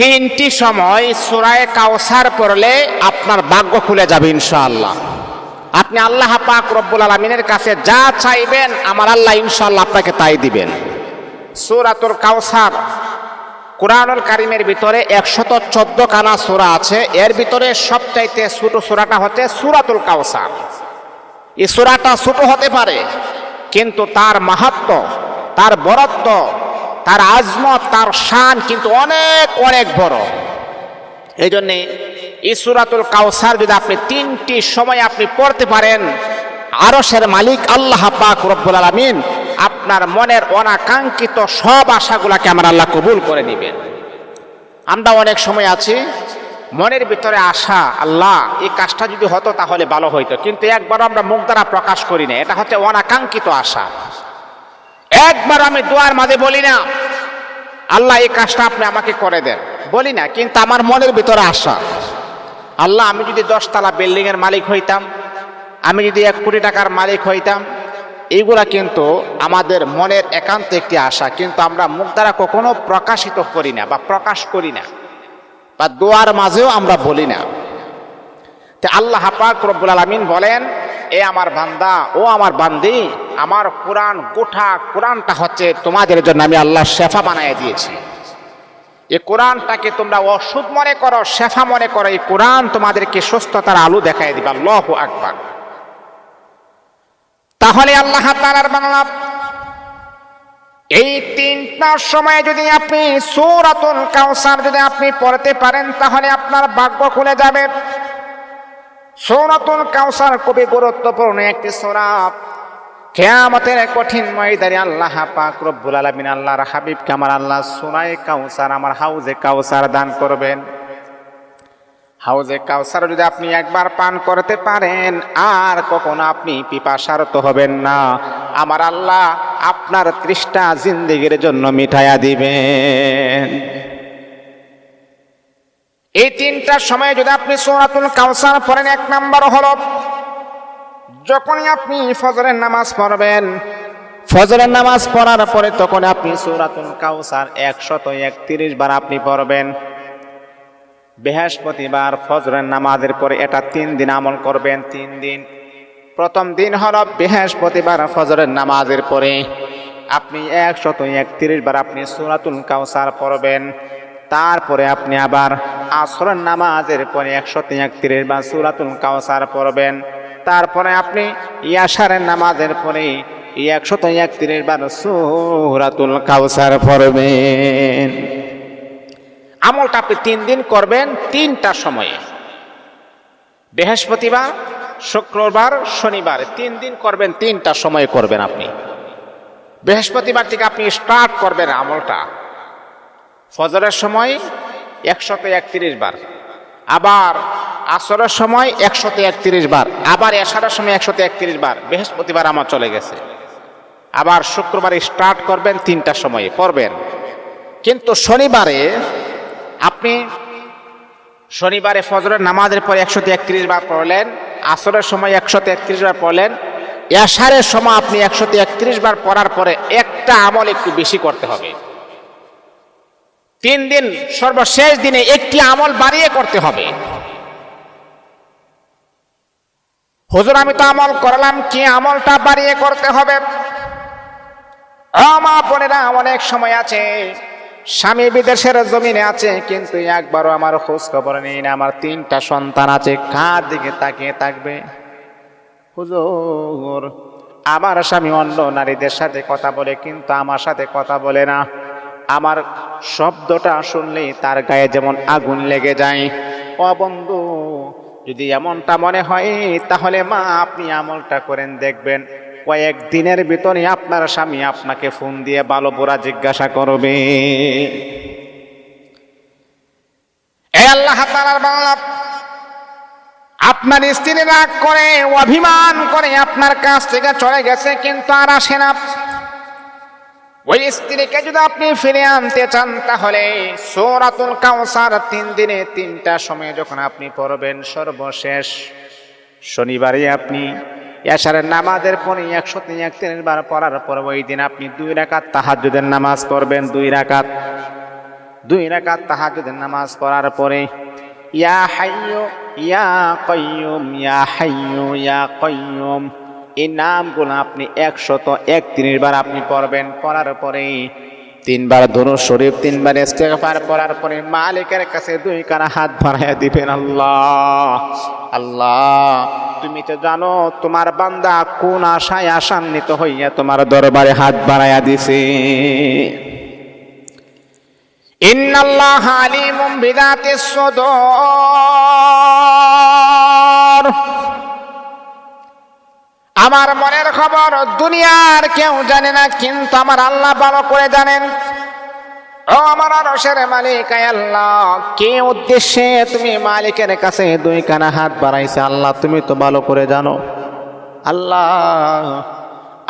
তিনটি সময় সুরায় কাউসার পড়লে আপনার ভাগ্য খুলে যাবে, ইনশাআল্লাহ। আপনি আল্লাহ পাক রব্বুল আলমিনের কাছে যা চাইবেন, আমার আল্লাহ ইনশাআল্লাহ আপনাকে তাই দিবেন। সুরাতুল কাউসার কোরআনুল কারিমের ভিতরে একশত চোদ্দ কানা সুরা আছে। এর ভিতরে সবচাইতে ছোট সুরাটা হচ্ছে সুরাতুল কাউসার এই সুরাটা ছোট হতে পারে, কিন্তু তার মাহাত্ম, তার বরত্ব তার আজমত, তার শান কিন্তু অনেক অনেক বড়। এই জন্যে ইসুরাতুল সুরাতুল কাউসার যদি আপনি তিনটি সময় আপনি পড়তে পারেন আরসের মালিক আল্লাহ পাক রব্বুল আলমিন আপনার মনের অনাকাঙ্ক্ষিত সব আশাগুলাকে আমার আল্লাহ কবুল করে নেবেন। আমরা অনেক সময় আছি, মনের ভিতরে আশা, আল্লাহ, এই কাজটা যদি হতো তাহলে ভালো হইতো। কিন্তু একবার আমরা মুখ দ্বারা প্রকাশ করি না, এটা হচ্ছে অনাকাঙ্ক্ষিত আশা। একবার আমি দোয়ার মাঝে বলি না, আল্লাহ এই কাজটা আপনি আমাকে করে দেন। বলি না, কিন্তু আমার মনের ভিতরে আশা। আল্লাহ, আমি যদি দশতলা বিল্ডিং এর মালিক হইতাম, আমি যদি এক কোটি টাকার মালিক হইতাম এইগুলা কিন্তু আমাদের মনের একান্ত একটি আশা, কিন্তু আমরা মুখ দ্বারা কখনো প্রকাশিত করি না বা প্রকাশ করি না বা দোয়ার মাঝেও আমরা বলি না। আল্লাহ পাক রব্বুল আলমিন বলেন এ আমার বান্দা, ও আমার বান্দি, আমার কোরআন গোঠা কোরআনটা হচ্ছে তোমাদের জন্য আমি আল্লাহ শেফা বানায় দিয়েছি। এই কোরআনটাকে তোমরা অসুখ মনে করো, শেফা মনে করো, এই কোরআন তোমাদেরকে সুস্থতার আলু দেখায় দিবা। লহ আকবার। তাহলে আল্লাহ তালার বাংলা এই তিনটার সময় যদি আপনি সূরাতুল কাউসার যদি আপনি পড়তে পারেন, তাহলে আপনার ভাগ্য খুলে যাবে। সূরাতুল কাউসার খুবই গুরুত্বপূর্ণ একটি সূরা। কেয়ামতের কঠিন ময়দানে আল্লাহ পাক রব্বুল আলামিন আল্লাহর হাবিব কামার আল্লাহ সুরায় কাউসার, আমার হাউজে কাউসার দান করবেন। হাউজে কাউসার যদি আপনি একবার পান করতে পারেন, আর কখনো আপনি পিপাসারত হবেন না। আমার আল্লাহ আপনার তৃষ্ঠা জিন্দিগির জন্য মিঠাইয়া দিবেন। এই তিনটা সময় যদি আপনি সূরাতুল কাউসার পড়েন, এক নাম্বার হলো, যখনই আপনি ফজরের নামাজ পড়বেন, ফজরের নামাজ পড়ার পরে তখন আপনি সূরাতুল কাউসার একশত একত্রিশ বার আপনি পড়বেন। বৃহস্পতিবার ফজরের নামাজের পরে এটা তিন দিন আমল করবেন, তিন দিন। প্রথম দিন হল বৃহস্পতিবার ফজরের নামাজের পরে আপনি একশত একত্রিশ বার আপনি সুরাতুল কাউসার পড়বেন। তারপরে আপনি আবার আসরের নামাজের পরে একশত একত্রিশ বার সুরাতুল কাউসার পড়বেন। তারপরে আপনি ইয়াসারের নামাজের পরে একশত একত্রিশ বার সুরাতুল কাউসার পড়বেন। আমলটা আপনি তিন দিন করবেন তিনটা সময়ে। বৃহস্পতিবার, শুক্রবার, শনিবার, তিন দিন করবেন, তিনটা সময়ে করবেন আপনি। বৃহস্পতিবার থেকে আপনি স্টার্ট করবেন আমলটা। ফজরের সময় একশত একত্রিশ বার। আবার আসরের সময় একশত একত্রিশ বার। আবার এশারের সময় একশত একত্রিশ বার। বৃহস্পতিবার আমার চলে গেছে। আবার শুক্রবার স্টার্ট করবেন তিনটা সময়ে, পড়বেন। কিন্তু শনিবারে আপনি শনিবারে ফজরের নামাজের পর একশো একত্রিশ বার পড়লেন, আসরের সময় একশো একত্রিশ বার পড়লেন, এশারের সময় আপনি একশো একত্রিশ বার পড়ার পরে একটা আমল একটু বেশি করতে হবে। তিন দিন সর্বশেষ দিনে একটি আমল বাড়িয়ে করতে হবে। হুজুর, আমি তো আমল করলাম, কি আমলটা বাড়িয়ে করতে হবে? আমা বোনেরা, অনেক সময় আছে, স্বামী বিদেশের জমিনে আছে, কিন্তু একবারও আমার খোঁজ খবর নেই না, আমার তিনটা সন্তান আছে, কার দিকে তাকিয়ে থাকবে? হুজুর, আমার স্বামী অন্য নারীদের সাথে কথা বলে, কিন্তু আমার সাথে কথা বলে না। আমার শব্দটা শুনলেই তার গায়ে যেমন আগুন লেগে যায়। ও বন্ধু, যদি এমনটা মনে হয়, তাহলে মা, আপনি আমলটা করেন, দেখবেন কয়েক দিনের ভিতরে আপনার স্বামী আপনাকে ফোন দিয়ে ভালো বোরা জিজ্ঞাসা করবে। আল্লাহ আপনার স্ত্রী রাগ করে, অভিমান করে আপনার কাছ থেকে চলে গেছে, কিন্তু আর আসে না। ওই স্ত্রীকে যদি আপনি ফিরে আনতে চান, তাহলে সৌরাতুল কাউসার তিন দিনে তিনটা সময় যখন আপনি পড়বেন সর্বশেষ। শনিবারে আপনি এশারের নামাজের পরে একশো তিন, এক তিনবার পড়ার পর ওই দিন আপনি দুই রাকাত তাহাজুদের নামাজ পড়বেন, দুই রাকাত। দুই রাকাত তাহাজ্জুদের নামাজ পড়ার পরে, ইয়া হাইয়ু ইয়া কাইয়ুম ইয়া হাইয়ু ইয়া কাইয়ুম এই নামগুলো আপনি একশত একত্রিশ বার আপনি পড়বেন, পড়ার পরে তিনবার ধনু শরীফ, তিনবার ইস্তেগফার, পড়ার পরে মালিকের কাছে দুই কানা হাত বাড়াইয়া দিবেন, আল্লাহ আল্লাহ, তুমি তো জানো তোমার বান্দা কোন আশায় আশান্বিত হইয়া তোমার দরবারে হাত বাড়াইয়া দিছে। ইন্নাল্লাহ আলিমুম বিদাতিস সুদূর। আমার মনের খবর দুনিয়ার কেউ জানে না, কিন্তু আমার আল্লাহ ভালো করে জানেন। ও আমার আরশের মালিক আল্লাহ, কে উদ্দেশ্যে তুমি মালিকের কাছে দুই কানা হাত বাড়াইছে? আল্লাহ, তুমি তো ভালো করে জানো। আল্লাহ,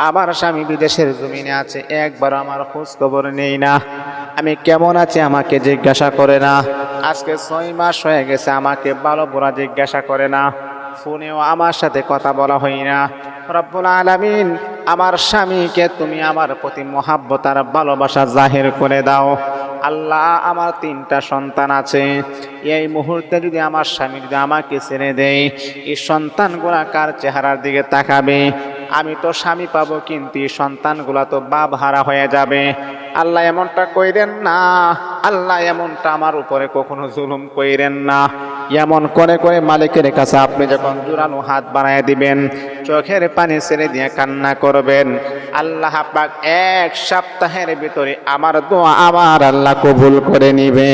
আমার স্বামী বিদেশের জমিনে আছে একবার আমার খোঁজ খবর নেই না। আমি কেমন আছি আমাকে জিজ্ঞাসা করে না। আজকে ছয় মাস হয়ে গেছে, আমাকে ভালো বোরা জিজ্ঞাসা করে না। ফোনেও আমার সাথে কথা বলা হয় না। রব্বুল আলামিন, আমার স্বামীকে তুমি আমার প্রতি মহাব্বত আর ভালোবাসা জাহির করে দাও। আল্লাহ, আমার তিনটা সন্তান আছে। এই মুহূর্তে যদি আমার স্বামী যদি আমাকে ছেড়ে দেয়, এই সন্তানগুলা কার চেহারার দিকে তাকাবে? আমি তো স্বামী পাবো, কিন্তু এই সন্তানগুলা তো বাপ হারা হয়ে যাবে। আল্লাহ এমনটা কইরেন না। আল্লাহ এমনটা আমার উপরে কখনো জুলুম কইরেন না। এমন করে করে মালিকের কাছে আপনি যখন জোরানো হাত বানায় দিবেন, চোখের পানি ছেড়ে দিয়ে কান্না করবেন। আল্লাহ পাক এক সপ্তাহের ভিতরে আমার দোয়া আমার আল্লাহ কবুল করে নিবে।